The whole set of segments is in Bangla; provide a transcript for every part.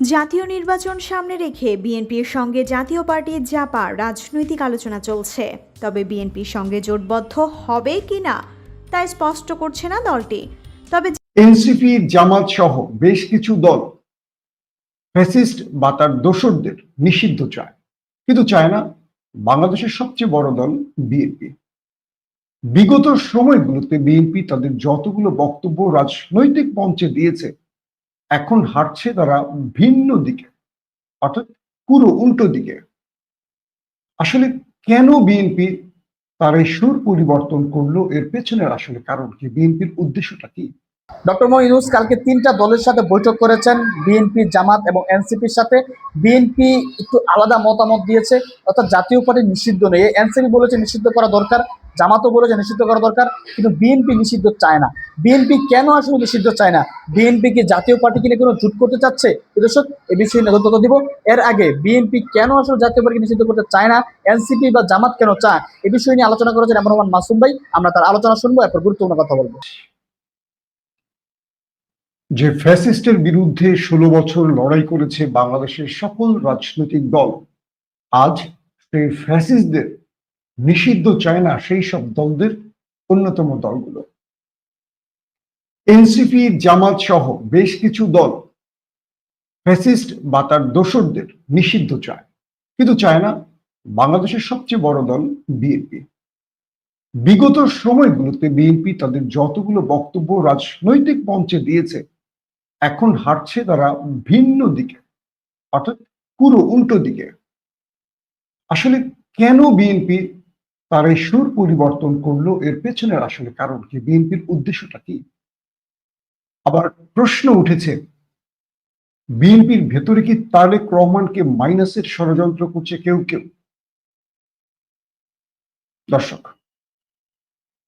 জাতীয় নির্বাচন সামনে রেখে বিএনপির সঙ্গে জাতীয় পার্টির জাপা রাজনৈতিক আলোচনা চলছে। তবে বিএনপির সঙ্গে জোটবদ্ধ হবে কিনা তা স্পষ্ট করছে না দলটি। তবে এনসিপি, জামাত সহ বেশ কিছু দল ফ্যাসিস্ট বা তার দোসরদের নিষিদ্ধ চায়। কিন্তু চায় না বাংলাদেশের সবচেয়ে বড় দল বিএনপি। বিগত সময়গুলোতে বিএনপি তাদের যতগুলো বক্তব্য রাজনৈতিক মঞ্চে দিয়েছে এখন হাঁটছে তারা ভিন্ন দিকে, অর্থাৎ পুরো উল্টো দিকে। আসলে কেন বিএনপি তার এই সুর পরিবর্তন করল? এর পেছনের আসলে কারণ কি? বিএনপির উদ্দেশ্যটা কি? ডক্টর ইউনুস কালকে তিনটা দলের সাথে বৈঠক করেছেন, বিএনপি, জামাত এবং এনসিপির সাথে। বিএনপি একটু আলাদা মতামত দিয়েছে, অর্থাৎ জাতীয় পার্টি নিষিদ্ধ নেই। এনসিপি বলেছে নিষিদ্ধ করা দরকার, জামাতও বলেছে নিষিদ্ধ করা দরকার, কিন্তু বিএনপি নিষিদ্ধ চায় না। বিএনপি কেন আসলে নিষিদ্ধ চায় না? বিএনপি কি জাতীয় পার্টি কিনে কোনো জুট করতে চাচ্ছে? এ বিষয়ে তথ্য দিব। এর আগে বিএনপি কেন আসলে জাতীয় পার্টি নিষিদ্ধ করতে চায় না? এনসিপি বা জামাত কেন চায়? এ বিষয় নিয়ে আলোচনা করেছেন এমন রহমান মাসুম ভাই। আমরা তার আলোচনা শুনব, এরপর গুরুত্বপূর্ণ কথা বলব। যে ফ্যাসিস্টের বিরুদ্ধে ষোলো বছর লড়াই করেছে বাংলাদেশের সকল রাজনৈতিক দল, আজ সেই ফ্যাসিস্টদের নিষিদ্ধ চায় না সেই সব দলদের অন্যতম দলগুলো। এনসিপি, জামাত সহ বেশ কিছু দল ফ্যাসিস্ট বা তার দোসরদের নিষিদ্ধ চায়। কিন্তু চায় না, বাংলাদেশের সবচেয়ে বড় দল বিএনপি। বিগত সময়গুলোতে বিএনপি তাদের যতগুলো বক্তব্য রাজনৈতিক মঞ্চে দিয়েছে, এখন হাঁটছে তারা ভিন্ন দিকে, অর্থাৎ পুরো উল্টো দিকে। আসলে কেন বিএনপি তার এই সুর পরিবর্তন করল, এর পেছনের আসলে কারণ কি? বিএনপির উদ্দেশ্যটা কি? আবার প্রশ্ন উঠেছে, বিএনপির ভেতরে কি তারেক রহমানকে মাইনাসের ষড়যন্ত্র করছে কেউ কেউ? দর্শক,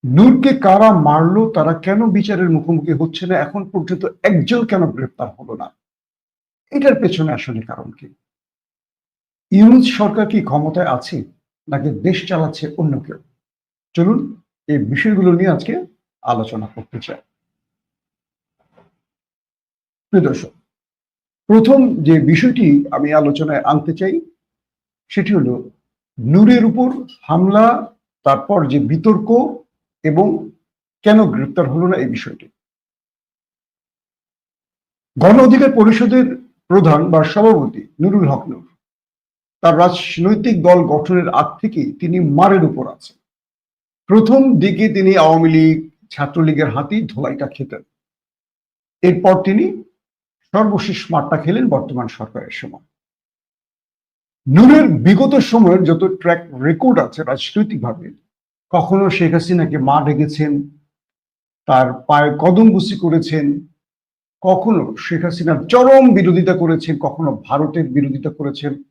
নূরকে কারা মারলো, তারা কেন বিচারের মুখোমুখি হচ্ছে না? এখন পর্যন্ত একজন কেন গ্রেপ্তার হলো না? এটার পেছনে আসলে কারণ কি? ইউনুস সরকার কি ক্ষমতায় আছে, নাকি দেশ চালাচ্ছে অন্য কেউ? চলুন এই বিষয়গুলো নিয়ে আজকে আলোচনা করতে চাই। দর্শক, প্রথম যে বিষয়টি আমি আলোচনায় আনতে চাই, সেটি হলো নূরের উপর হামলা, তারপর যে বিতর্ক এবং কেন গ্রেপ্তার হলো না এই বিষয়টি। গণ অধিকার পরিষদের প্রধান বা সভাপতি নুরুল হক নূর, তার রাজনৈতিক দল গঠনের আগ থেকেই তিনি মারের উপর আছেন। প্রথম দিকে তিনি আওয়ামী লীগ, ছাত্রলীগের হাতেই ধোলাইটা খেতেন। এরপর তিনি সর্বশেষ মাঠটা খেলেন বর্তমান সরকারের সময়। নূরের বিগত সময়ের যত ট্র্যাক রেকর্ড আছে রাজনৈতিকভাবে, কখনো শেখ হাসিনাকে মা ডেকেছেন, তার পায়ে কদম বুসি করেছেন, কখনো শেখ হাসিনার চরম বিরোধিতা করেছেন, কখনো ভারতের বিরোধিতা করেছেন,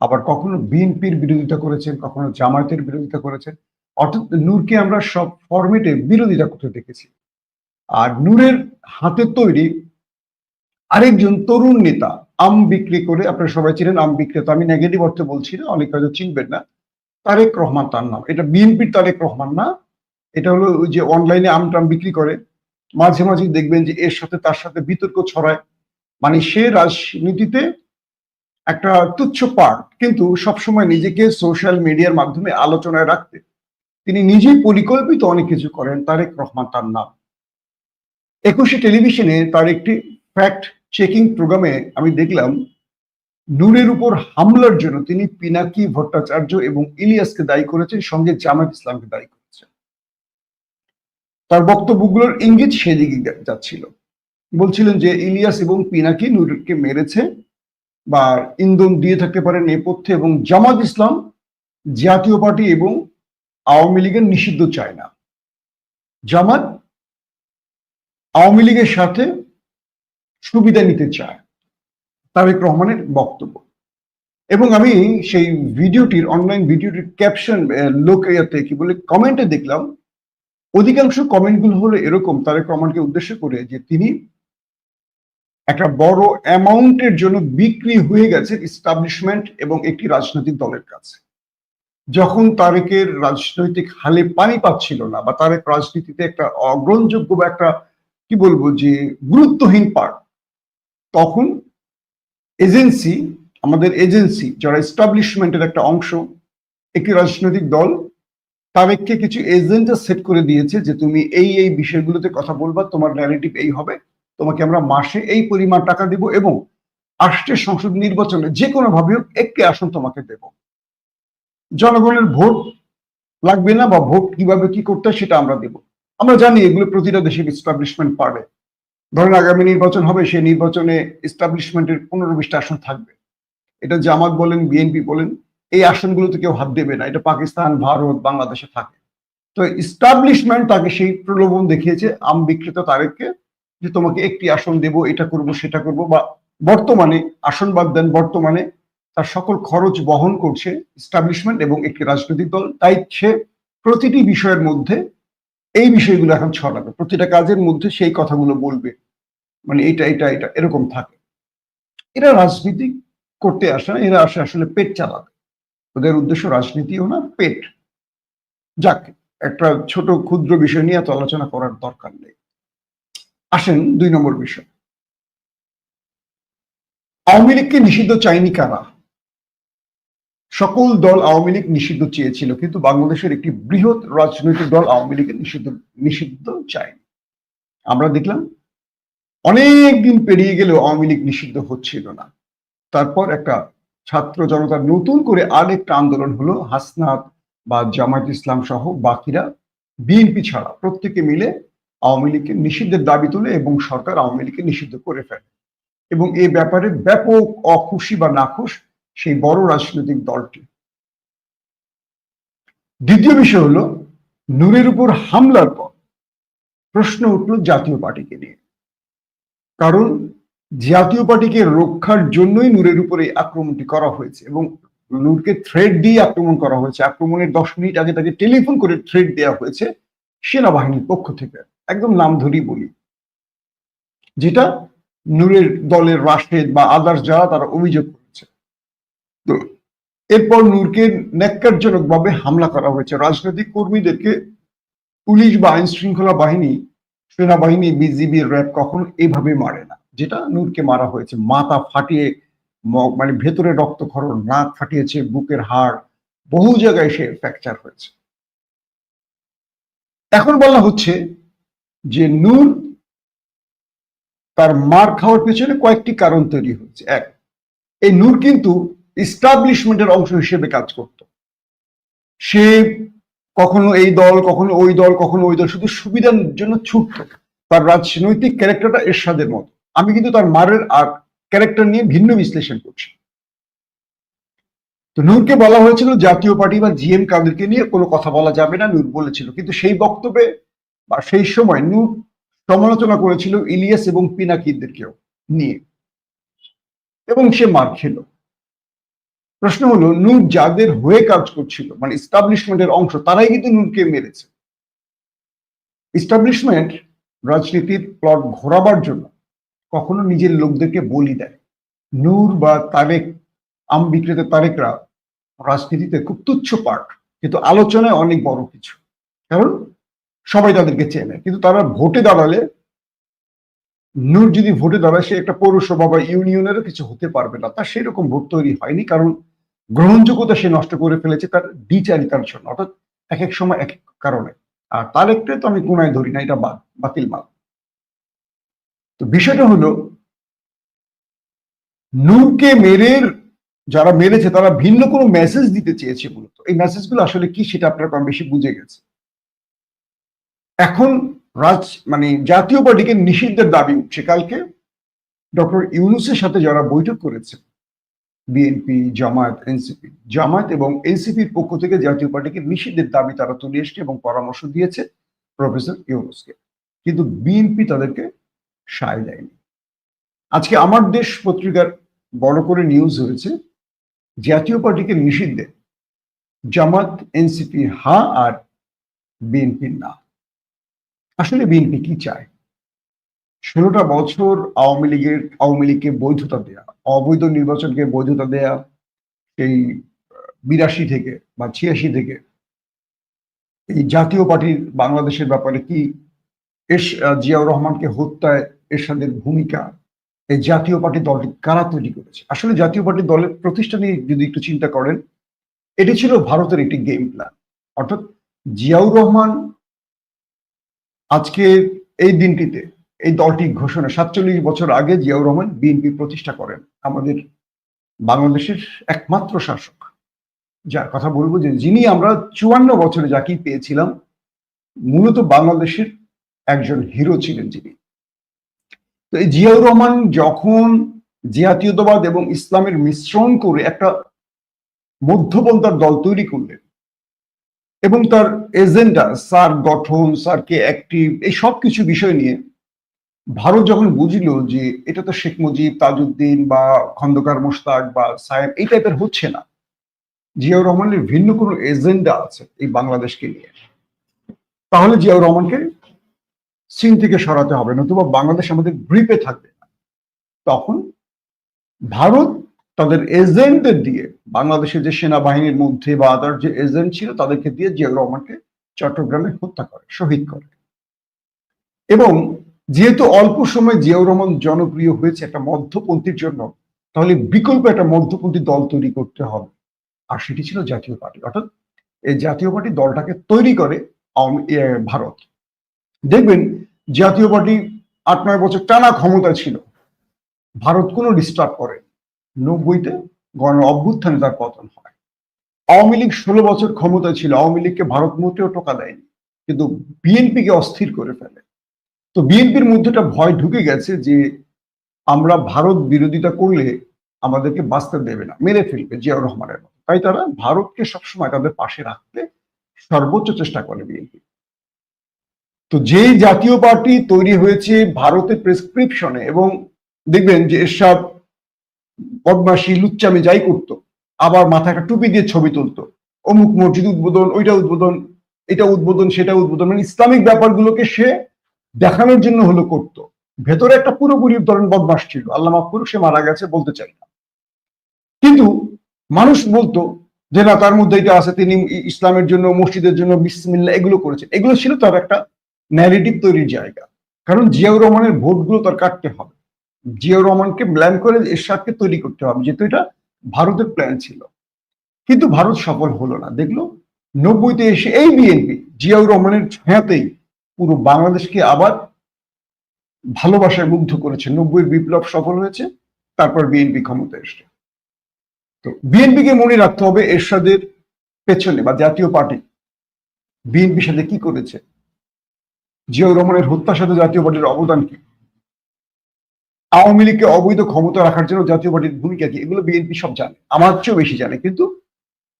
আবার কখনো বিএনপির বিরোধিতা করেছেন, কখনো জামায়াতের বিরোধিতা করেছেন। অর্থাৎ নূরকে আমরা সব ফরমেটে বিরোধিতা করতে দেখেছি। আর নূরের হাতে তৈরি আরেকজন তরুণ নেতা, আম বিক্রি করে, আপনারা সবাই চিনেন আম বিক্রেতা, আমি নেগেটিভ অর্থে বলছি না, অনেক হয়তো চিনবেন না। তারেক রহমান তার নাম, এটা বিএনপির তারেক রহমান না, এটা হলো ওই যে অনলাইনে আম টাম বিক্রি করে। মাঝে মাঝে দেখবেন যে এর সাথে তার সাথে বিতর্ক ছড়ায়। মানে সে রাজনীতিতে একটা তুচ্ছ পার্ট, কিন্তু সবসময় নিজেকে সোশ্যাল মিডিয়ার মাধ্যমে আলোচনায় রাখতে। তিনি নিজেই পরিকল্পিত অনেক কিছু করেন, তারেক রহমান তার নাম। একুশে টেলিভিশনে তার একটি ফ্যাক্ট চেকিং প্রোগ্রামে আমি দেখলাম, নূরের উপর হামলার জন্য তিনি পিনাকি ভট্টাচার্য এবং ইলিয়াসকে দায়ী করেছেন, সঙ্গে জামাত ইসলামকে দায়ী করেছেন। তার বক্তব্যগুলোর ইঙ্গিত সেদিকে যাচ্ছিল। বলছিলেন যে ইলিয়াস এবং পিনাকি নূরকে মেরেছে বা ইন্ধন দিয়ে থাকতে পারে নেপথ্যে এবং জামাত ইসলাম জাতীয় পার্টি এবং আওয়ামী লীগের নিষিদ্ধ চায় না। জামাত আওয়ামী লীগের সাথে সুবিধা নিতে চায়। তারেক রহমানের বক্তব্য। এবং আমি সেই ভিডিওটির অনলাইন ভিডিওটির ক্যাপশন লোক ইয়াতে কি বলে কমেন্টে দেখলাম, অধিকাংশ কমেন্টগুলো হলো এরকম, তারেক রহমানকে উদ্দেশ্য করে যে তিনি একটা বড় অ্যামাউন্টের জন্য বিক্রি হয়ে গেছে ইস্টাবলিশমেন্ট এবং একটি রাজনৈতিক দলের কাছে। যখন তারেকের রাজনৈতিক হালে পানি পাচ্ছিল না বা তারেক রাজনীতিতে একটা অগ্রহণযোগ্য বা একটা, কি বলব যে, গুরুত্বহীন পার্ট তখন এজেন্সি, আমাদের এজেন্সি যারা এস্টাবলিশমেন্টের একটা অংশ, একটি রাজনৈতিক দল তারেককে কিছু এজেন্ট সেট করে দিয়েছে যে তুমি এই এই বিষয়গুলোতে কথা বলবা, তোমার ন্যারেটিভ এই হবে, তোমাকে আমরা মাসে এই পরিমাণ টাকা দিব এবং আসছে সংসদ নির্বাচনে, যে কোনো ভাবে হোক, একটি আসন তোমাকে দেব। জনগণের ভোট লাগবে না বা ভোট কীভাবে কি করতে সেটা আমরা দেব। আমরা জানি এগুলো প্রতিটা দেশের এস্টাবলিশমেন্ট পারবে। ধরেন আগামী নির্বাচন হবে, সেই নির্বাচনে এস্টাবলিশমেন্টের পনেরো বিশটা আসন থাকবে। এটা জামাত বলেন বিএনপি বলেন, এই আসনগুলোতে কেউ হাত দেবে না। এটা পাকিস্তান, ভারত, বাংলাদেশে থাকে। তো ইস্টাবলিশমেন্ট তাকে সেই প্রলোভন দেখিয়েছে আম বিক্রেত তারেককে, যে তোমাকে একটি আসন দেব, এটা করব, সেটা করব, বা বর্তমানে, আসন বাদ দেন বর্তমানে, তার সকল খরচ বহন করছে ইস্টাবলিশমেন্ট এবং একটি রাজনৈতিক দল। তাই সে প্রতিটি বিষয়ের মধ্যে এই বিষয়গুলো এখন ছড়াবে। প্রতিটা কাজের মধ্যে সেই কথাগুলো বলবে। মানে এটা এটা এটা, এরকম থাকে। এরা রাজনীতি করতে আসে না, এরা আসে আসলে পেট চালাতে। ওদের উদ্দেশ্য রাজনীতিও না, পেট। যাক, একটা ছোট ক্ষুদ্র বিষয় নিয়ে এত আলোচনা করার দরকার নেই। আসেন দুই নম্বর বিষয়। আওয়ামী লীগকে নিষিদ্ধ চাইনি কারা? সকল দল আওয়ামী লীগ নিষিদ্ধ চেয়েছিল, কিন্তু বাংলাদেশের একটি বৃহৎ রাজনৈতিক দল আওয়ামী লীগের নিষিদ্ধ নিষিদ্ধ চায়নি। আমরা দেখলাম অনেক দিন পেরিয়ে গেলেও আওয়ামী লীগ নিষিদ্ধ হচ্ছিল না। তারপর একটা ছাত্র জনতার নতুন করে আরেকটা আন্দোলন হলো, হাসনাত বা জামায়াত ইসলাম সহ বাকিরা বিএনপি ছাড়া প্রত্যেকে মিলে আওয়ামী লীগকে নিষিদ্ধের দাবি তোলে এবং সরকার আওয়ামী লীগকে নিষিদ্ধ করে ফেলে। এবং এ ব্যাপারে ব্যাপক অখুশি বা নাখুশ সেই বড় রাজনৈতিক দলটি। দ্বিতীয় বিষয় হলো, নূরের উপর হামলার পর প্রশ্ন উঠল জাতীয় পার্টিকে নিয়ে। কারণ জাতীয় পার্টিকে রক্ষার জন্যই নূরের উপরে আক্রমণটি করা হয়েছে এবং নূরকে থ্রেড দিয়ে আক্রমণ করা হয়েছে। আক্রমণের দশ মিনিট আগে তাকে টেলিফোন করে থ্রেড দেওয়া হয়েছে সেনাবাহিনীর পক্ষ থেকে। একদম নাম ধরেই বলি। যেটা নূরের দলের রাশেদ বা আদার্স যারা, তারা অভিযোগ করেছে তো এরপর নূরকে ন্যাক্কারজনক ভাবে হামলা করা হয়েছে। রাজনৈতিক কর্মীদেরকে পুলিশ বা আইন শৃঙ্খলা বাহিনী, সেনাবাহিনী, বিজিবি, র্যাব কখনো এভাবে মারে না, যেটা নূরকে মারা হয়েছে। মাথা ফাটিয়ে মানে ভেতরে রক্তক্ষরণ, নাক ফাটিয়েছে, বুকের হাড়, বহু জায়গায় সে ফ্র্যাকচার হয়েছে। এখন বলা হচ্ছে যে নূর তার মার খাওয়ার পেছনে কয়েকটি কারণ তৈরি হয়েছে। এক, এই নূর কিন্তু ইস্টাবলিশমেন্টের অংশ হিসেবে কাজ করত। সে কখনো এই দল, কখনো ওই দল, কখনো ওই দল, শুধু সুবিধার জন্য ছুটত। তার রাজনৈতিক ক্যারেক্টারটা এরশাদের মতো। আমি কিন্তু তার মারের আর ক্যারেক্টার নিয়ে ভিন্ন বিশ্লেষণ করছি। তো নূরকে বলা হয়েছিল, জাতীয় পার্টি বা জিএম কাদেরকে নিয়ে কোনো কথা বলা যাবে না, নূর বলেছিল। কিন্তু সেই বক্তব্যে বা সেই সময় নূর সমালোচনা করেছিল ইলিয়াস এবং পিনাকিদেরকেও নিয়ে। এবং সে মার খেল। প্রশ্ন হলো, নূর যাদের হয়ে কাজ করছিল মানে ইস্টাবলিশমেন্টের অংশ, তারাই কিন্তু নূরকে মেরেছে। ইস্টাবলিশমেন্ট রাজনীতির প্লট ঘোরাবার জন্য কখনো নিজের লোকদেরকে বলি দেয়। নূর বা তারেক, আম বিক্রেতা তারেকরা রাজনীতিতে খুব তুচ্ছ পার্ট কিন্তু আলোচনায় অনেক বড় কিছু। কারণ সবাই তাদেরকে চেনে, কিন্তু তারা ভোটে দাঁড়ালে, নূর যদি ভোটে দাঁড়ায়, সে একটা পৌরসভা বা ইউনিয়নেরও কিছু হতে পারবে না। তার সেরকম ভোট তৈরি হয়নি, কারণ গ্রহণযোগ্যতা সে নষ্ট করে ফেলেছে তার দ্বিচারিতার জন্য, অর্থাৎ এক এক সময় এক কারণে। আর তার একটাই তো আমি কোনায় ধরি না, এটা বাদ, বাতিল মাল। তো বিষয়টা হলো, নূরকে মেরে, যারা মেরেছে, তারা ভিন্ন কোনো মেসেজ দিতে চেয়েছে মূলত। এই মেসেজগুলো আসলে কি সেটা আপনারা কম বেশি বুঝে গেছে এখন রাজ মানে জাতীয় পার্টিকে নিষিদ্ধের দাবি উঠছে কালকে। ডক্টর ইউনুসের সাথে যারা বৈঠক করেছে বিএনপি জামায়াত এনসিপি জামায়াত এবং এনসিপির পক্ষ থেকে জাতীয় পার্টিকে নিষিদ্ধের দাবি তারা তুলে এসছে এবং পরামর্শ দিয়েছে প্রফেসর ইউনুসকে। কিন্তু বিএনপি তাদেরকে সায় দেয়নি। আজকে আমার দেশ পত্রিকার বড় করে নিউজ হয়েছে, জাতীয় পার্টিকে নিষিদ্ধে জামাত এনসিপি হা আর বিএনপি না। আসলে বিএনপি কি চায়? ষোলোটা বছর আওয়ামী লীগের, আওয়ামী লীগকে বৈধতা দেয়া, অবৈধ নির্বাচনকে বৈধতা দেয়া এই বিরাশি থেকে বা ছিয়াশি থেকে এই জাতীয় পার্টির বাংলাদেশের ব্যাপারে কি এস জিয়াউর রহমানকে হত্যায় এরশাদের ভূমিকা এই জাতীয় পার্টি দলটি কারা তৈরি করেছে? আসলে জাতীয় পার্টি দলের প্রতিষ্ঠা যদি একটু চিন্তা করেন, এটি ছিল ভারতের একটি গেম প্ল্যান অর্থাৎ জিয়াউর রহমান আজকে এই দিনটিতে এই দলটি ঘোষণা সাতচল্লিশ বছর আগে জিয়াউর রহমান বিএনপি প্রতিষ্ঠা করেন। আমাদের বাংলাদেশের একমাত্র শাসক। যার কথা বলব যে যিনি আমরা চুয়ান্ন বছরে যাকেই পেয়েছিলাম, মূলত বাংলাদেশের একজন হিরো ছিলেন যিনি। তো এই জিয়াউর রহমান যখন জাতীয়তাবাদ এবং ইসলামের মিশ্রণ করে একটা মধ্যপন্থার দল তৈরি করলেন এবং তার এজেন্ডা স্যার গঠন স্যারকে অ্যাক্টিভ এই সব কিছু বিষয় নিয়ে ভারত যখন বুঝল যে এটা তো শেখ মুজিব, তাজউদ্দিন বা খন্দকার মোশতাক বা সাহেব এই টাইপের হচ্ছে না। জিয়াউর রহমানের ভিন্ন কোনো এজেন্ডা আছে এই বাংলাদেশকে নিয়ে। তাহলে জিয়াউর রহমানকে চীন থেকে সরাতে হবে, নতুবা বাংলাদেশ আমাদের গ্রিপে থাকবে না। তখন ভারত তাদের এজেন্টদের দিয়ে, বাংলাদেশের যে সেনাবাহিনীর মধ্যে বা আদার যে এজেন্ট ছিল তাদেরকে দিয়ে জিয়াউর রহমানকে চট্টগ্রামে হত্যা করে, শহীদ করে। এবং যেহেতু অল্প সময় জিয়াউর রহমান জনপ্রিয় হয়েছে একটা মধ্যপন্থীর জন্য, তাহলে বিকল্প একটা মধ্যপন্থী দল তৈরি করতে হবে। আর সেটি ছিল জাতীয় পার্টি। অর্থাৎ এই জাতীয় পার্টি দলটাকে তৈরি করে ভারত। দেখবেন, জাতীয় পার্টি আট, নয় বছর টানা ক্ষমতা ছিল। ভারত কোনো ডিস্টার্ব করে নব্বইতে গণ অভ্যুত্থানে তার পতন হয়। আওয়ামী লীগ ষোলো বছর ক্ষমতায় ছিল। আওয়ামী লীগকে ভারত মোটেও টোকা দেয়নি। কিন্তু বিএনপিকে অস্থির করে ফেলে। তো বিএনপির মধ্যে একটা ভয় ঢুকে গেছে যে আমরা ভারত বিরোধিতা করলে আমাদেরকে বাঁচতে দেবে না, মেরে ফেলবে জিয়াউর রহমানের মতো। তাই তারা ভারতকে সবসময় তাদের পাশে রাখতে সর্বোচ্চ চেষ্টা করে বিএনপি। তো যেই জাতীয় পার্টি তৈরি হয়েছে ভারতের প্রেসক্রিপশনে এবং দেখবেন যে এসব বদমাসি লুচ্চামি যাই করতো, আবার মাথায় একটা টুপি দিয়ে ছবি তুলতো, অমুক মসজিদ উদ্বোধন, ওইটা উদ্বোধন, এটা উদ্বোধন, সেটা উদ্বোধন মানে ইসলামিক ব্যাপারগুলোকে সে দেখানোর জন্য হলো করতো। ভেতরে একটা পুরোপুরি ধরেন বদমাস ছিল। আল্লাহ করুক সে মারা গেছে বলতে চাই না। কিন্তু মানুষ বলতো যে, না, তার মধ্যে এটা আছে, তিনি ইসলামের জন্য, মসজিদের জন্য বিসমিল্লা এগুলো করেছেন এগুলো ছিল তার একটা ন্যারেটিভ তৈরির জায়গা। কারণ জিয়াউর রহমানের ভোটগুলো তার কাটতে হবে। জিয়াউর রহমানকে ব্ল্যাম করে এরশাদকে তৈরি করতে হবে, যেহেতু এটা ভারতের প্ল্যান ছিল। কিন্তু ভারত সফল হলো না। দেখল নব্বইতে এসে এই বিএনপি জিয়াউর রহমানের ছায়াতেই পুরো বাংলাদেশকে আবার ভালোবাসায় মুগ্ধ করেছে। নব্বই বিপ্লব সফল হয়েছে, তারপর বিএনপি ক্ষমতায় এসছে। তো বিএনপিকে মনে রাখতে হবে এরশাদের পেছনে বা জাতীয় পার্টি। বিএনপির সাথে কি করেছে? জিয়াউর রহমানের হত্যার সাথে জাতীয় পার্টির অবদান কি? আওয়ামী লীগকে অবৈধ ক্ষমতা রাখার জন্য জাতীয় পার্টির ভূমিকা কি? এগুলো বিএনপি সব জানে। আমার চেয়েও বেশি জানে। কিন্তু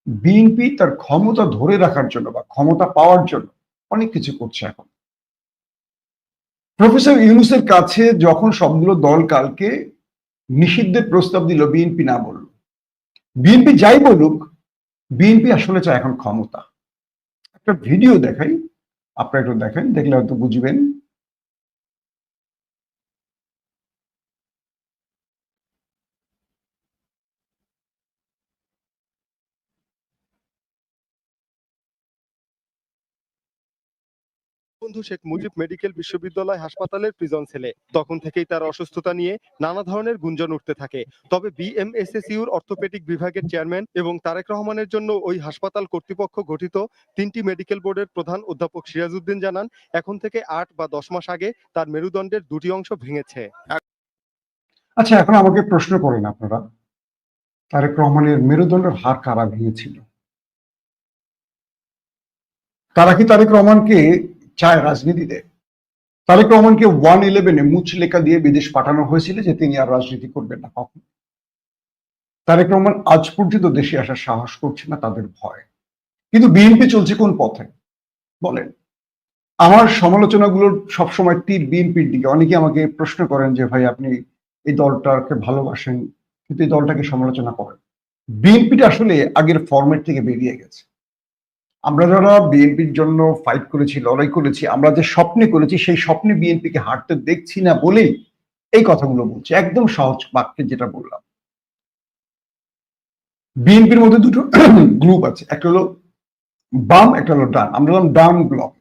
বিএনপি তার ক্ষমতা ধরে রাখার জন্য বা ক্ষমতা পাওয়ার জন্য অনেক কিছু করছে এখন। প্রফেসর ইউনুসের কাছে যখন সবগুলো দল কালকে নিষিদ্ধের প্রস্তাব দিল বিএনপি না বলল। বিএনপি যাই বলুক বিএনপি আসলে চায় এখন ক্ষমতা। একটা ভিডিও দেখাই, আপনারা একটু দেখেন, দেখলে হয়তো বুঝবেন। বন্ধু শেখ মুজিব মেডিকেল বিশ্ববিদ্যালয় হাসপাতালের প্রিজন ছেলে। তখন থেকেই তার অসুস্থতা নিয়ে নানা ধরনের গুঞ্জন উঠতে থাকে। তবে বিএমএসএসইউর অর্থোপেডিক বিভাগের চেয়ারম্যান এবং তারেক রহমানের জন্য ওই হাসপাতাল কর্তৃপক্ষ গঠিত তিনটি মেডিকেল বোর্ডের প্রধান অধ্যাপক সিরাজউদ্দিন জানান, এখন থেকে আট বা দশ মাস আগে তার মেরুদণ্ডের দুটি অংশ ভেঙেছে। আচ্ছা এখন আমাকে প্রশ্ন করেন আপনারা, তারেক রহমানের মেরুদণ্ডের হার কারা ভেঙেছিল? তারা কি তারেক রহমানকে চায় রাজনীতিতে। তারেক রহমানকে ওয়ান ইলেভেনে মুচলেখা দিয়ে বিদেশ পাঠানো হয়েছিল যে তিনি আর রাজনীতি করবেন না কখন। তারেক রহমান আজ পর্যন্ত দেশে আসার সাহস করছে না, তাদের ভয়। কিন্তু বিএনপি চলছে কোন পথে? বলেন। আমার সমালোচনাগুলো সবসময় তীর বিএনপির দিকে। অনেকে আমাকে প্রশ্ন করেন যে, ভাই, আপনি এই দলটাকে ভালোবাসেন, কিন্তু এই দলটাকে সমালোচনা করেন। বিএনপিটা আসলে আগের ফরম্যাট থেকে বেরিয়ে গেছে। আমরা যারা বিএনপির জন্য ফাইট করেছি, লড়াই করেছি, আমরা যে স্বপ্নে করেছি, সেই স্বপ্নে বিএনপিকে হাঁটতে দেখছি না বলেই এই কথাগুলো বলছি। একদম সহজ বাক্যে যেটা বললাম। বিএনপির মধ্যে দুটো গ্রুপ আছে। একটা হলো বাম, একটা হলো ডান। আমরা হলাম ডান ব্লক,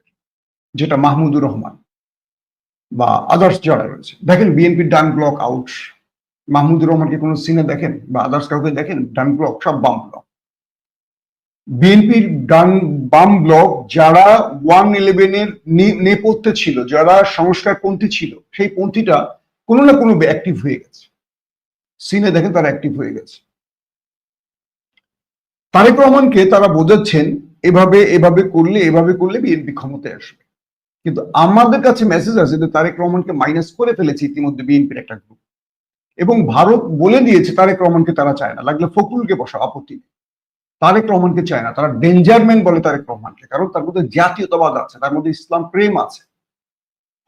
যেটা মাহমুদুর রহমান বা আদার্স যারা রয়েছে। দেখেন বিএনপির ডান ব্লক আউট মাহমুদুর রহমানকে কোনো সিনে দেখেন বা আদার্স কাউকে দেখেন, ডান ব্লক সব বাম ব্লক। বিএনপির ডান বাম ব্লক যারা ওয়ান ইলেভেনের নেপথ্যে ছিল, যারা সংস্কারপন্থী ছিল, সেই পন্থীটা কোনো না কোনো অ্যাক্টিভ হয়ে গেছে। সিনে দেখেন তারা অ্যাক্টিভ হয়ে গেছে। তারেক রহমানকে তারা বোঝাচ্ছেন, এভাবে এভাবে করলে এভাবে করলে বিএনপি ক্ষমতায় আসবে। কিন্তু আমাদের কাছে মেসেজ আছে যে তারেক রহমানকে মাইনাস করে ফেলেছে ইতিমধ্যে বিএনপির একটা গ্রুপ এবং ভারত বলে দিয়েছে তারেক রহমানকে তারা চায় না। লাগলে ফখরুলকে বসা আপত্তি নেই। তারেক রহমানকে চায় না, তারা ডেঞ্জারম্যান বলে তারেক রহমানকে, কারণ তার মধ্যে জাতীয়তাবাদ আছে, তার মধ্যে ইসলাম প্রেম আছে।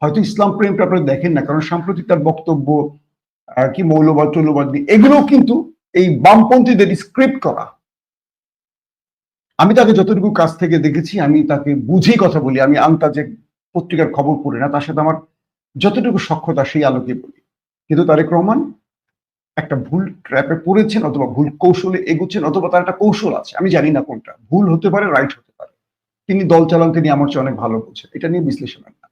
হয়তো ইসলাম প্রেমটা আপনারা দেখেন না, কারণ সাম্প্রতিক তার বক্তব্য কি মৌলবাদ চৌলবাদ নিয়ে, এগুলো কিন্তু এই বামপন্থীদের স্ক্রিপ্ট করা। আমি তাকে যতটুকু কাছ থেকে দেখেছি, আমি তাকে বুঝেই কথা বলি, আমি আন্তাজে পত্রিকার খবর পড়ি না, তার সাথে আমার যতটুকু সক্ষতা সেই আলোকে বলি। কিন্তু তারেক রহমান একটা ভুল ট্র্যাপে পড়েছেন অথবা ভুল কৌশলে এগুচ্ছেন অথবা তার একটা কৌশল আছে, আমি জানি না কোনটা। ভুল হতে পারে রাইট হতে পারে। তিনি দল চালান, তিনি আমার চেয়ে অনেক ভালো বোঝেন। এটা নিয়ে বিশ্লেষণের না।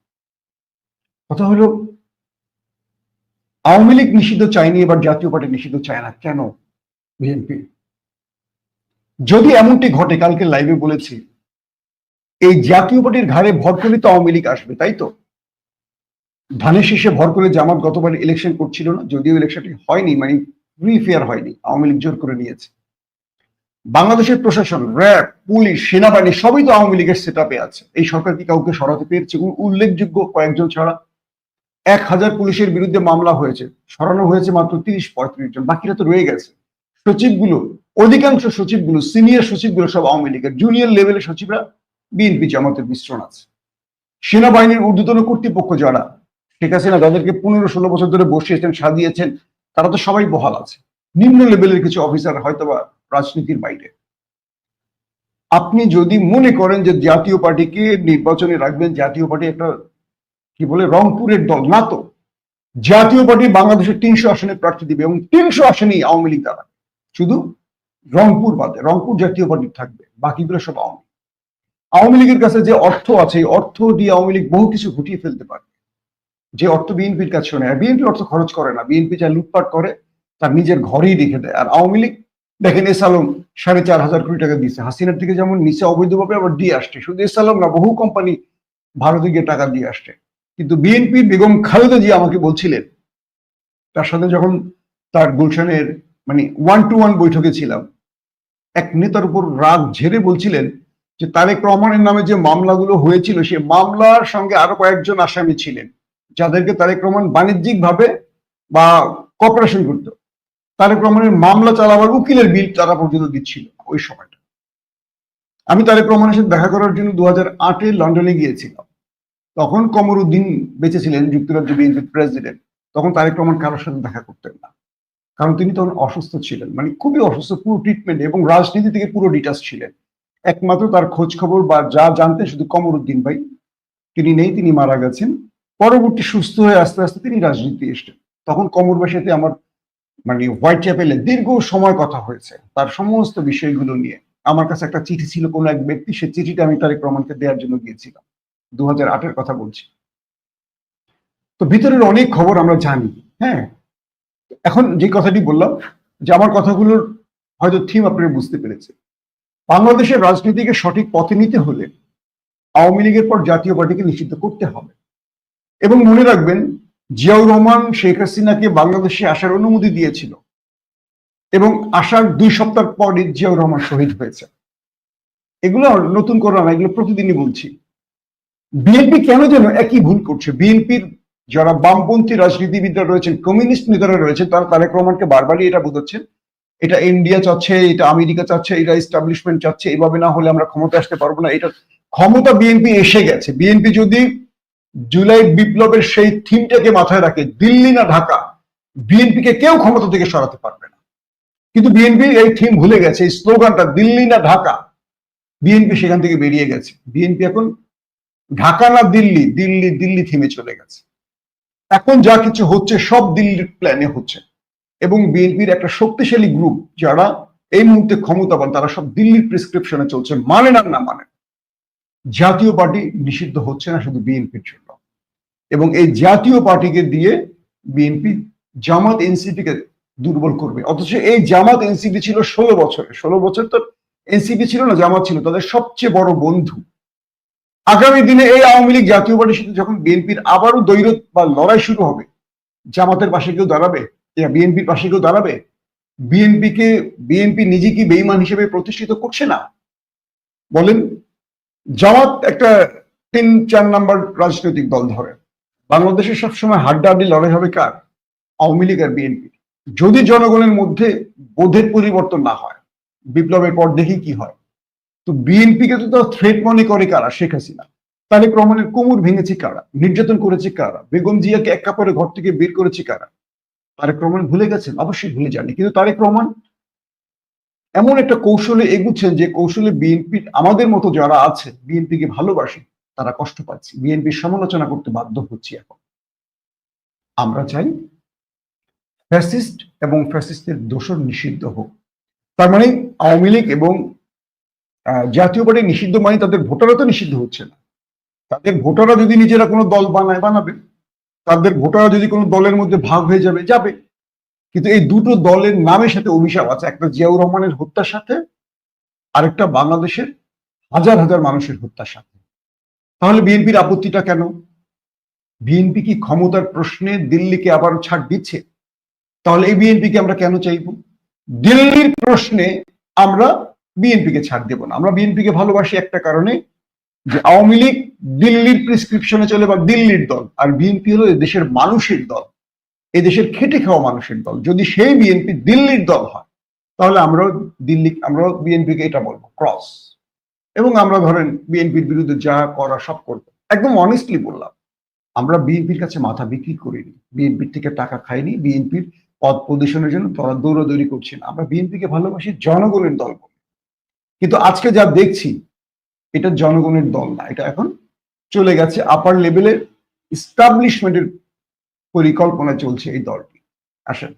কথা হলো, আওয়ামী লীগ নিষিদ্ধ চায়নি, এবার জাতীয় পার্টি নিষিদ্ধ চায় না। কেন? বিএনপি যদি এমনটি ঘটে, কালকে লাইভে বলেছি, এই জাতীয় পার্টির ঘাড়ে ভর করে তো আওয়ামী লীগ আসবে, তাই তো? ধানের শীষে ভর করে জামাত গতবার ইলেকশন করছিল না, যদিও ইলেকশনটি হয়নি মানে ফ্রি ফেয়ার হয়নি, আওয়ামী লীগ জোর করে নিয়েছে। বাংলাদেশের প্রশাসন, র্যাব, পুলিশ, সেনাবাহিনী, সবই তো আওয়ামী লীগের সেট আছে। এই সরকার কি কাউকে সরাতে পেরেছে? উল্লেখযোগ্য কয়েকজন ছাড়া এক হাজার পুলিশের বিরুদ্ধে মামলা হয়েছে, সরানো হয়েছে মাত্র তিরিশ পঁয়ত্রিশ জন, বাকিরা তো রয়ে গেছে। সচিবগুলো, অধিকাংশ সচিবগুলো সিনিয়র সচিবগুলো সব আওয়ামী লীগের জুনিয়র লেভেলের সচিবরা বিএনপি জামাতের মিশ্রণ আছে। সেনাবাহিনীর ঊর্ধ্বতন কর্তৃপক্ষ যারা শেখ হাসিনা যাদেরকে পনেরো ষোলো বছর ধরে বসিয়েছেন, সাজিয়েছেন। তারা তো সবাই বহাল আছে। নিম্ন লেভেলের কিছু অফিসার হয়তোবা রাজনীতির বাইরে। আপনি যদি মনে করেন যে জাতীয় পার্টিকে নির্বাচনে রাখবেন, জাতীয় পার্টি একটা কি বলে, রংপুরের দল, না তো? জাতীয় পার্টি বাংলাদেশের তিনশো আসনে প্রার্থী দিবে এবং তিনশো আসনেই আওয়ামী লীগ দ্বারা। শুধু রংপুর বাদে, রংপুর জাতীয় পার্টি থাকবে, বাকিগুলো সব আওয়ামী। আওয়ামী লীগের কাছে যে অর্থ আছে অর্থ দিয়ে আওয়ামী লীগ বহু কিছু ঘটিয়ে ফেলতে পারে। যে অর্থ বিএনপির কাছে নেয় বিএনপি অর্থ খরচ করে না। বিএনপি যা লুটপাট করে তার নিজের ঘরেই রেখে দেয়। আর আওয়ামী লীগ, দেখেন এস আলম সাড়ে চার হাজার কোটি টাকা দিয়েছে। হাসিনার দিকে যেমন নিচে অবৈধভাবে আবার দিয়ে আসছে, শুধু এস আলম না, বহু কোম্পানি ভারতে গিয়ে টাকা দিয়ে আসছে। কিন্তু বিএনপির বেগম খালেদা জি আমাকে বলছিলেন, তার সাথে যখন তার গুলশানের মানে ওয়ান টু ওয়ান বৈঠকে ছিলাম, এক নেতার উপর রাগ ঝেড়ে বলছিলেন যে, তারেক রহমানের নামে যে মামলাগুলো হয়েছিল, সে মামলার সঙ্গে আরও কয়েকজন আসামি ছিলেন। যাদেরকে তারেক রহমান বাণিজ্যিক ভাবে বা কপারেশন করত। তারেক রহমানের মামলা চালাবার উকিলের বিল তারা পর্যন্ত দিচ্ছিল ওই সময়টা। আমি তারেক রহমানের সাথে দেখা করার জন্য দু হাজার আটে লন্ডনে গিয়েছিলাম। তখন কমরুদ্দিন বেঁচে ছিলেন যুক্তরাজ্য বিএনপির প্রেসিডেন্ট তখন তারেক রহমান কারোর সাথে দেখা করতেন না। কারণ তিনি তখন অসুস্থ ছিলেন মানে খুবই অসুস্থ, পুরো ট্রিটমেন্ট এবং রাজনীতি থেকে পুরো ডিটাচ ছিলেন। একমাত্র তার খোঁজ খবর বা যা জানতেন শুধু কমরুদ্দিন ভাই। তিনি নেই, তিনি মারা গেছেন। পরবর্তী সুস্থ হয়ে আস্তে আস্তে তিনি রাজনীতি এসছেন। তখন কমরবার সাথে আমার মানে হোয়াইট চ্যাপেলে দীর্ঘ সময় কথা হয়েছে। তার সমস্ত বিষয়গুলো নিয়ে। আমার কাছে একটা চিঠি ছিল কোনো এক ব্যক্তি, সে চিঠিটা আমি তারেক রহমানকে দেওয়ার জন্য গিয়েছিলাম। দু হাজার কথা বলছি। তো ভিতরের অনেক খবর আমরা জানি হ্যাঁ? এখন যে কথাটি বললাম, যে আমার কথাগুলোর হয়তো থিম আপনারা বুঝতে পেরেছে বাংলাদেশের রাজনীতিকে সঠিক পথে নিতে হলে আওয়ামী লীগের পর জাতীয় পার্টিকে নিষিদ্ধ করতে হবে। এবং মনে রাখবেন, জিয়াউর রহমান শেখ হাসিনাকে বাংলাদেশে আসার অনুমতি দিয়েছিল এবং আসার দুই সপ্তাহ পরই জিয়াউর রহমান শহীদ হয়েছে। এগুলো নতুন করে না, এগুলো প্রতিদিনই বলছি। বিএনপি কেন যেন একই ভুল করছে? বিএনপির যারা বামপন্থী রাজনীতিবিদরা রয়েছেন, কমিউনিস্ট নেতারা রয়েছেন, তারা তারেক রহমানকে বারবারই এটা বোঝাচ্ছেন। এটা ইন্ডিয়া চাচ্ছে, এটা আমেরিকা চাচ্ছে, এটা এস্টাবলিশমেন্ট চাচ্ছে, এভাবে না হলে আমরা ক্ষমতা আসতে পারব না। এটা ক্ষমতা বিএনপি এসে গেছে। বিএনপি যদি জুলাই বিপ্লবের সেই থিমটাকে মাথায় রাখে, দিল্লি না ঢাকা, বিএনপিকে কেউ ক্ষমতা থেকে সরাতে পারবে না। কিন্তু বিএনপি এই থিম ভুলে গেছে, এই স্লোগানটা, দিল্লি না ঢাকা, বিএনপি সেখান থেকে বেরিয়ে গেছে। বিএনপি এখন ঢাকা না দিল্লি দিল্লি দিল্লি থিমে চলে গেছে। এখন যা কিছু হচ্ছে, সব দিল্লির প্ল্যানে হচ্ছে। এবং বিএনপির একটা শক্তিশালী গ্রুপ যারা এই মুহূর্তে ক্ষমতাবান, তারা সব দিল্লির প্রেসক্রিপশনে চলছে মানে না না মানে। জাতীয় পার্টি নিষিদ্ধ হচ্ছে না শুধু বিএনপির জন্য। এবং এই জাতীয় পার্টিকে দিয়ে বিএনপি জামাত এনসিপিকে দুর্বল করবে। অথচ এই জামাত এনসিপি ছিল ষোলো বছরে ষোলো বছর তো এনসিপি ছিল না, জামাত ছিল, তাদের সবচেয়ে বড় বন্ধু। আগামী দিনে এই আওয়ামী লীগ জাতীয় পার্টির সাথে যখন বিএনপির আবারও দৈরত বা লড়াই শুরু হবে, জামাতের পাশে কেউ দাঁড়াবে বিএনপির পাশে কেউ দাঁড়াবে, বিএনপিকে, বিএনপি নিজে কি বেইমান হিসেবে প্রতিষ্ঠিত করছে না। বলেন জামাত একটা তিন, চার নাম্বার রাজনৈতিক দল ধরে। বাংলাদেশে সবসময় হাড্ডাহাড্ডি লড়াই হবে কার? আওয়ামী লীগ আর বিএনপি। যদি জনগণের মধ্যে বোধের পরিবর্তন না হয়, বিপ্লবের পর দেখি কি হয়। তো বিএনপিকে তো থ্রেট মনে করে কারা? শেখ হাসিনা। তারেক রহমানের কোমর ভেঙেছে কারা? নির্যাতন করেছে কারা? বেগম জিয়াকে এক কাপড়ে ঘর থেকে বের করেছে কারা? তারেক রহমান ভুলে গেছেন? অবশ্যই ভুলে যাননি। কিন্তু তারেক রহমান এমন একটা কৌশলে এগুচ্ছেন যে কৌশলে বিএনপি, আমাদের মতো যারা আছে, বিএনপিকে ভালোবাসে, তারা কষ্ট পাচ্ছে। বিএনপির সমালোচনা করতে বাধ্য হচ্ছি এখন। আমরা চাই ফ্যাসিস্ট এবং ফ্যাসিস্টের দোষর নিষিদ্ধ হোক। তার মানে আওয়ামী লীগ এবং জাতীয় পার্টি নিষিদ্ধ মানে তাদের ভোটাররা তো নিষিদ্ধ হচ্ছে না। তাদের ভোটাররা যদি নিজেরা কোনো দল বানায়, বানাবে, তাদের ভোটাররা যদি কোনো দলের মধ্যে ভাগ হয়ে যাবে যাবে। কিন্তু এই দুটো দলের নামের সাথে অভিশাপ আছে। একটা জিয়াউর রহমানের হত্যার সাথে, আরেকটা বাংলাদেশের হাজার হাজার মানুষের হত্যার সাথে। তাহলে বিএনপির আপত্তিটা কেন? বিএনপি কি ক্ষমতার প্রশ্নে দিল্লিকে আবার ছাড় দিচ্ছে? তাহলে এই বিএনপিকে আমরা কেন চাইব? দিল্লির প্রশ্নে আমরা বিএনপিকে ছাড় দেব না। আমরা বিএনপিকে ভালোবাসি একটা কারণে যে আওয়ামী লীগ দিল্লির প্রেসক্রিপশনে চলে বা দিল্লির দল। আর বিএনপি হলো দেশের মানুষের দল। এ দেশের খেটে খাওয়া মানুষের দল। যদি সেই বিএনপি দিল্লির দল হয়, তাহলে আমরাও দিল্লি, আমরাও বিএনপিকে এটা বলব ক্রস এবং আমরা ধরেন বিএনপির বিরুদ্ধে যা করা সব করব। একদম অনেস্টলি বললাম, আমরা বিএনপির কাছে মাথা বিক্রি করিনি। বিএনপির থেকে টাকা খাইনি বিএনপির পদ পজিশনের জন্য তারা দৌড়াদৌড়ি করছি না। আমরা বিএনপিকে ভালোবাসি, জনগণের দল। কিন্তু আজকে যা দেখছি, এটা জনগণের দল না, এটা এখন চলে গেছে আপার লেভেলের ইস্টাবলিশমেন্টের পরিকল্পনা চলছে এই দলটি। আসেন।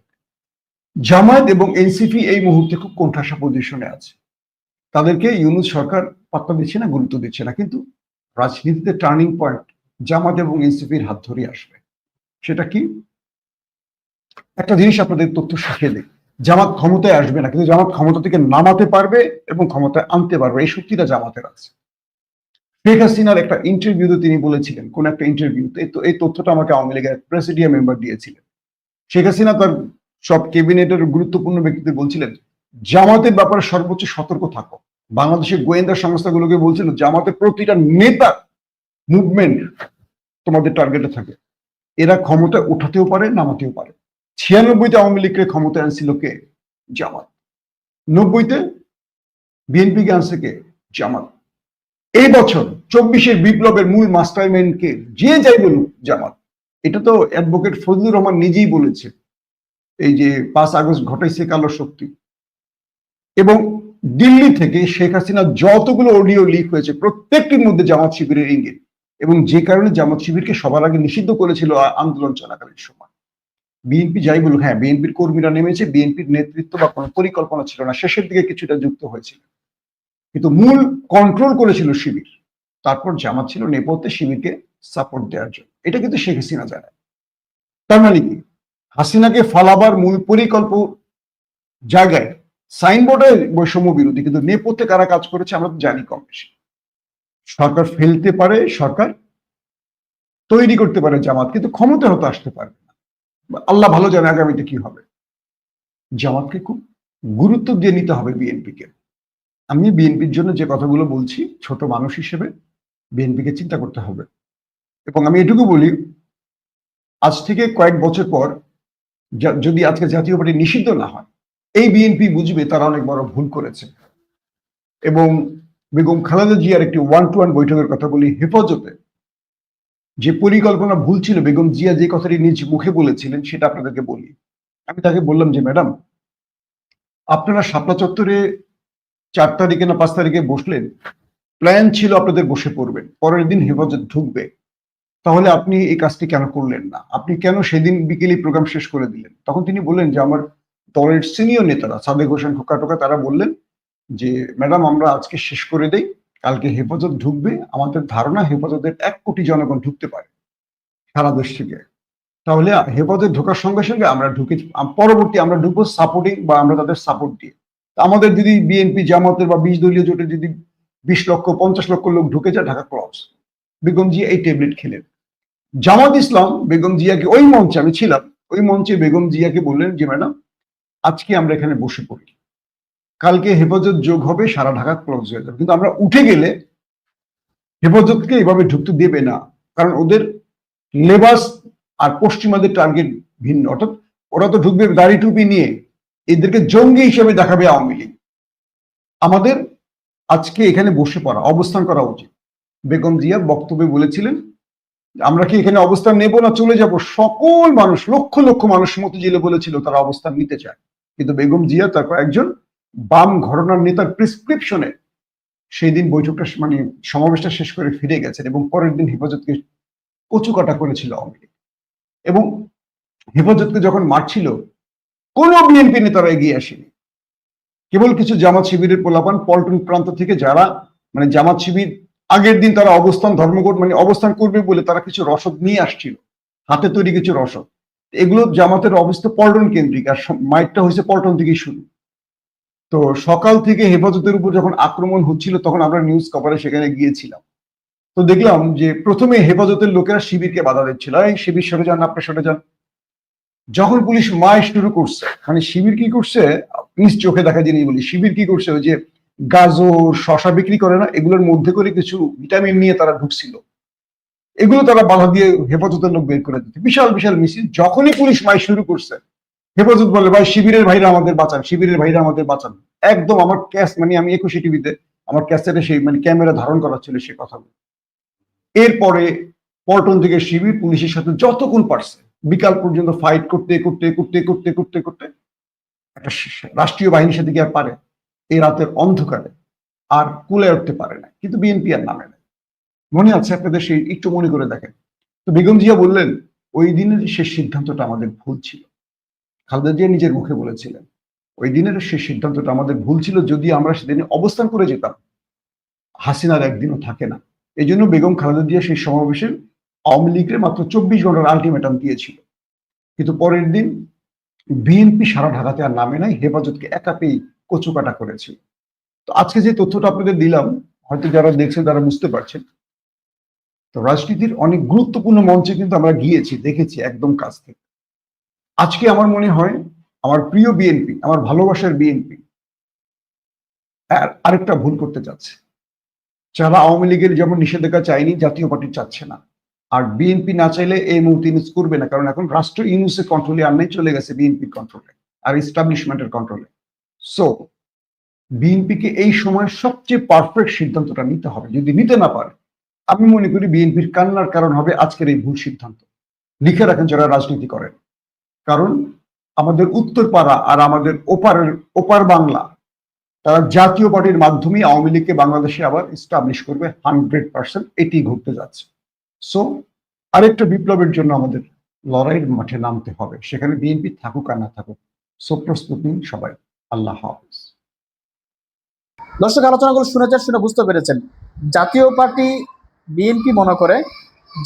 জামায়াত এবং এনসিপি এই মুহূর্তে খুব কোণঠাসা পজিশনে আছে। তাদেরকে ইউনুস সরকার পাত্তা দিচ্ছে না, গুরুত্ব দিচ্ছে না, কিন্তু রাজনীতিতে টার্নিং পয়েন্ট জামাত এবং এনসিপির হাত ধরে আসবে। সেটা কি? একটা জিনিস আপনাদের তথ্য শিখিয়ে দিই। জামাত ক্ষমতায় আসবে না, কিন্তু জামাত ক্ষমতা থেকে নামাতে পারবে এবং ক্ষমতায় আনতে পারবে, এই শক্তিটা জামাতের আছে। শেখ হাসিনার একটা ইন্টারভিউতে তিনি বলেছিলেন, কোন একটা ইন্টারভিউতে এই তথ্যটা আমাকে আওয়ামী লীগের প্রেসিডিয়াম মেম্বার দিয়েছিলেন। শেখ হাসিনা তার সব ক্যাবিনেটের গুরুত্বপূর্ণ ব্যক্তিদের বলছিলেন, জামাতের ব্যাপারে সর্বোচ্চ সতর্ক থাকো। বাংলাদেশের গোয়েন্দা সংস্থাগুলোকে বলছিল, জামাতের প্রতিটা নেতা মুভমেন্ট তোমাদের টার্গেটে থাকে। এরা ক্ষমতা উঠাতেও পারে, নামাতেও পারে। ছিয়ানব্বইতে আওয়ামী লীগকে ক্ষমতায় আনছিল কে? জামাত। নব্বইতে বিএনপিকে আনছে কে? জামাত। এই বছর চব্বিশের বিপ্লবের মূল মাস্টারমাইন্ড কে যে যাই বলুক, জামাত। এটা তো অ্যাডভোকেট ফজলুর রহমান নিজেই বলেছে এই যে পাঁচ আগস্ট ঘটাইছে কালো শক্তি। এবং দিল্লি থেকে শেখ হাসিনা যতগুলো অডিও লিক হয়েছে, প্রত্যেকটির মধ্যে জামাত শিবিরের ইঙ্গিত। এবং যে কারণে জামাত শিবিরকে সবার আগে নিষিদ্ধ করেছিল আন্দোলন চলাকালীন সময়। বিএনপি যাই বলুক হ্যাঁ বিএনপির কর্মীরা নেমেছে, বিএনপির নেতৃত্ব বা কোনো পরিকল্পনা ছিল না, শেষের দিকে কিছুটা যুক্ত হয়েছিল। কিন্তু মূল কন্ট্রোল করেছিল শিবির। তারপর জামাত ছিল নেপথ্যে শিবিরকে সাপোর্ট দেওয়ার জন্য। এটা কিন্তু শেখ হাসিনা জানে। তার মানে কি? হাসিনাকে ফালাবার মূল পরিকল্প জায়গায় সাইনবোর্ডে বৈষম্য বিরোধী, কিন্তু নেপথ্যে কারা কাজ করেছে আমরা তো জানি কম বেশি। সরকার ফেলতে পারে, সরকার তৈরি করতে পারে জামাত, কিন্তু ক্ষমতা হতে আসতে পারবে না। আল্লাহ ভালো জানে আগামীতে কি হবে। জামাতকে খুব গুরুত্ব দিয়ে নিতে হবে বিএনপিকে। আমি বিএনপির জন্য যে কথাগুলো বলছি, ছোট মানুষ হিসেবে বিএনপিকে চিন্তা করতে হবে। এবং আমি এটুকু বলি, আজ থেকে কয়েক বছর পর যদি আজকে জাতীয় পার্টি নিষিদ্ধ না হয়, এই বিএনপি বুঝবে তারা অনেক বড় ভুল করেছে। এবং বেগম খালেদা জিয়ার একটি ওয়ান টু ওয়ান বৈঠকের কথা বলি হেফাজতে। যে পরিকল্পনা ভুল ছিল, বেগম জিয়া যে কথাটি নিজ মুখে বলেছিলেন, সেটা আপনাদেরকে বলি। আমি তাকে বললাম যে, ম্যাডাম, আপনারা শাপলা চত্বরে চার তারিখে না পাঁচ তারিখে বসলেন প্ল্যান ছিল আপনাদের বসে পড়বেন পরের দিন হেফাজত ঢুকবে। তাহলে আপনি এই কাজটি কেন করলেন না? আপনি কেন সেদিন বিকেলে প্রোগ্রাম শেষ করে দিলেন? তখন তিনি বললেন যে, আমার দলের সিনিয়র নেতারা, সাদেক হোসেন খোকা টোকা তারা বললেন যে, ম্যাডাম, আমরা আজকে শেষ করে দেই, কালকে হেফাজত ঢুকবে, আমাদের ধারণা হেফাজতের এক কোটি জনগণ ঢুকতে পারে, সারা দেশ থেকে। তাহলে হেফাজত ঢোকার সঙ্গে সঙ্গে আমরা ঢুকে, পরবর্তী আমরা ঢুকবো সাপোর্টিং বা আমরা তাদের সাপোর্ট দিয়ে। আমাদের যদি বিএনপি জামাতের বা বিশ দলীয় জোটে যদি বিশ লক্ষ, পঞ্চাশ লক্ষ লোক ঢুকে যায় ঢাকা ক্রস। বেগম জিয়া এই ট্যাবলেট খেলেন। জামাত ইসলাম, বেগম জিয়াকে ওই মঞ্চে আমি ছিলাম, ওই মঞ্চে বেগম জিয়াকে বললেন যে, ম্যাডাম, আজকে আমরা এখানে বসে পড়ি। কালকে হেফাজত যোগ হবে, সারা ঢাকা ক্লোজ হয়ে যাবে। কিন্তু আমরা উঠে গেলে হেফাজতকে এভাবে ঢুকতে দেবে না, কারণ ওদের লেবাস আর পশ্চিমাদের টার্গেট ভিন্ন। অর্থাৎ ওরা তো ঢুকবে দাড়ি টুপি নিয়ে, এদেরকে জঙ্গি হিসেবে দেখাবে আওয়ামী লীগ। আমাদের আজকে এখানে বসে পড়া, অবস্থান করা উচিত। বেগম জিয়া বক্তব্যে বলেছিলেন, আমরা কি এখানে অবস্থান নেব না চলে যাব? সকল মানুষ, লক্ষ লক্ষ মানুষ মতিঝিলে বলেছিল তারা অবস্থান নিতে চায়। কিন্তু বেগম জিয়া তার একজন বাম ঘটনার নেতার প্রেসক্রিপশনে সেই দিন বৈঠকটা মানে সমাবেশটা শেষ করে ফিরে গেছেন এবং পরের দিন হেফাজতকে কচুকাটা করেছিল আওয়ামী এবং হেফাজতকে যখন মারছিল, কোনো বিএনপি নেতারা এগিয়ে আসেনি। কেবল কিছু জামাত শিবিরের পোলাপান পল্টন প্রান্ত থেকে যারা মানে জামাত শিবির আগের দিন তারা অবস্থান, ধর্মঘট মানে অবস্থান করবে বলে তারা কিছু রসদ নিয়ে আসছিল। হাতে তৈরি কিছু রসদ। এগুলো জামাতের অবস্থা পল্টন কেন্দ্রিক আর মাইকটা হয়েছে পল্টন থেকেই শুরু। তো সকাল থেকে হেফাজতের উপর যখন আক্রমণ হচ্ছিল, তখন আমরা নিউজ কভারে সেখানে গিয়েছিলাম। তো দেখলাম যে প্রথমে হেফাজতের লোকেরা শিবিরকে বাধা দিচ্ছিল। এই শিবির সরে যান আপনার সরে যান। যখন পুলিশ মায় শুরু করছে মানে শিবির কি করছে, নিজ চোখে দেখা জিনিস বলি, শিবির কি করছে, ওই যে গাজর, শশা বিক্রি করে না, এগুলোর মধ্যে করে কিছু ভিটামিন নিয়ে তারা ঢুকছিল এগুলো তারা বাধা দিয়ে হেফাজতের লোক বের করে দিচ্ছে। বিশাল বিশাল মিছিল। যখনই পুলিশ মাই শুরু করছে, হেফাজত বলে, ভাই, শিবিরের ভাইরা আমাদের বাঁচান, শিবিরের ভাইরা আমাদের বাঁচান। একদম আমার ক্যাশ মানে আমি একুশে টিভিতে আমার ক্যাসেটে সেই মানে ক্যামেরা ধারণ করা ছিল সে কথাগুলো। এরপরে পল্টন থেকে শিবির পুলিশের সাথে যতক্ষণ পারছে বিকাল পর্যন্ত ফাইট করতে করতে করতে করতে করতে করতে একটা রাষ্ট্রীয় বাহিনীর সাথে আর পারে। এই রাতের অন্ধকারে আর কুলে উঠতে পারে না। কিন্তু বিএনপি আর নামে না। মনে আছে আপনাদের সেই একটু মনে করে দেখেন? তো বেগম জিয়া বললেন, ওই দিনের শেষ সিদ্ধান্তটা আমাদের ভুল ছিল। খালেদা জিয়া নিজের মুখে বলেছিলেন, ওই দিনের শেষ সিদ্ধান্তটা আমাদের ভুল ছিল যদি আমরা সেদিনে অবস্থান করে যেতাম। হাসিনার একদিনও থাকে না। এই জন্য বেগম খালেদা জিয়া সেই সমাবেশে আওয়ামী লীগের মাত্র চব্বিশ ঘণ্টার আলটিমেটাম দিয়েছিল। কিন্তু পরের দিন বিএনপি সারা ঢাকাতে আর নামে নাই, হেফাজতকে একা পেয়ে কচুকাটা করেছিল তো আজকে যে তথ্যটা আপনাদের দিলাম, হয়তো যারা দেখছেন তারা বুঝতে পারছেন। তো রাজনীতির অনেক গুরুত্বপূর্ণ মঞ্চে কিন্তু আমরা গিয়েছি, দেখেছি একদম কাছ থেকে। আজকে আমার মনে হয়, আমার প্রিয় বিএনপি আমার ভালোবাসার বিএনপি আরেকটা ভুল করতে যাচ্ছে যারা আওয়ামী লীগের যেমন নিষেধাজ্ঞা চায়নি, জাতীয় পার্টি চাচ্ছে না। আর বিএনপি না চাইলে এই মুহূর্তে ইউজ করবে না। কারণ এখন রাষ্ট্র ইউনুসের কন্ট্রোলে আর নেই, চলে গেছে বিএনপির কন্ট্রোলে আর ইস্টাবলিশমেন্টের কন্ট্রোলে সো বিএনপিকে এই সময় সবচেয়ে পারফেক্ট সিদ্ধান্তটা নিতে হবে। যদি নিতে না পারে, আমি মনে করি বিএনপির কান্নার কারণ হবে আজকের এই ভুল সিদ্ধান্ত। লিখে রাখেন যারা রাজনীতি করেন। কারণ আমাদের উত্তরপাড়া আর আমাদের ওপারের, ওপার বাংলা, তারা জাতীয় পার্টির মাধ্যমে আওয়ামী লীগকে বাংলাদেশে আবার ইস্টাবলিশ করবে হান্ড্রেড পার্সেন্ট এটি ঘটতে যাচ্ছে। সো আরেকটা বিপ্লবের জন্য আমাদের লড়াইয়ের মাঠে নামতে হবে। সেখানে বিএনপি থাকুক আর না থাকুক। সো প্রস্তুত নিন সবাই। আল্লাহ হাফিজ। দর্শক, আলোচনাগুলো শুনেছেন, শুনে বুঝতে পেরেছেন। জাতীয় পার্টি বিএনপি মনে করে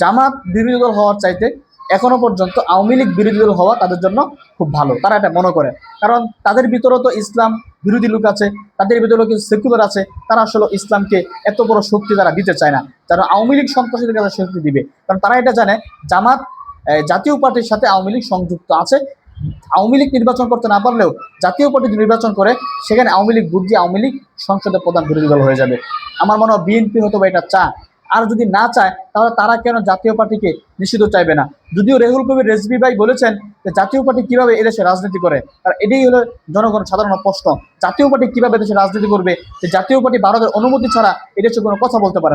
জামাত বিরোধী দল হওয়ার চাইতে এখনও পর্যন্ত আওয়ামী লীগ বিরোধী দল হওয়া তাদের জন্য খুব ভালো। তারা এটা মনে করে। কারণ তাদের ভিতরে তো ইসলাম বিরোধী লোক আছে, তাদের ভিতরে কিছু সেকুলার আছে। তারা আসলে ইসলামকে এত বড় শক্তি তারা দিতে চায় না। যারা আওয়ামী লীগ সন্ত্রাসীদের কাছে শক্তি দিবে। কারণ তারা এটা জানে, জামাত জাতীয় পার্টির সাথে আওয়ামী লীগ সংযুক্ত আছে। আওয়ামী লীগ নির্বাচন করতে না পারলেও জাতীয় পার্টি নির্বাচন করে, সেখানে আওয়ামী লীগ বুদ্ধি আওয়ামী লীগ সংসদে প্রধান বিরোধী দল হয়ে যাবে। আমার মনে হয় বিএনপি হয়তো বা এটা চায়। আর যদি না চায়, তাহলে তারা কেন জাতীয় পার্টিকে নিষিদ্ধ চাইবে না? যদিও রেহুল কবির রেজবি ভাই বলেছেন যে জাতীয় পার্টি কীভাবে এদেশে রাজনীতি করে, আর এটাই হলো জনগণ সাধারণ প্রশ্ন। জাতীয় পার্টি কীভাবে এদেশে রাজনীতি করবে? যে জাতীয় পার্টি ভারতের অনুমতি ছাড়া এদেশে কোনো কথা বলতে পারে না।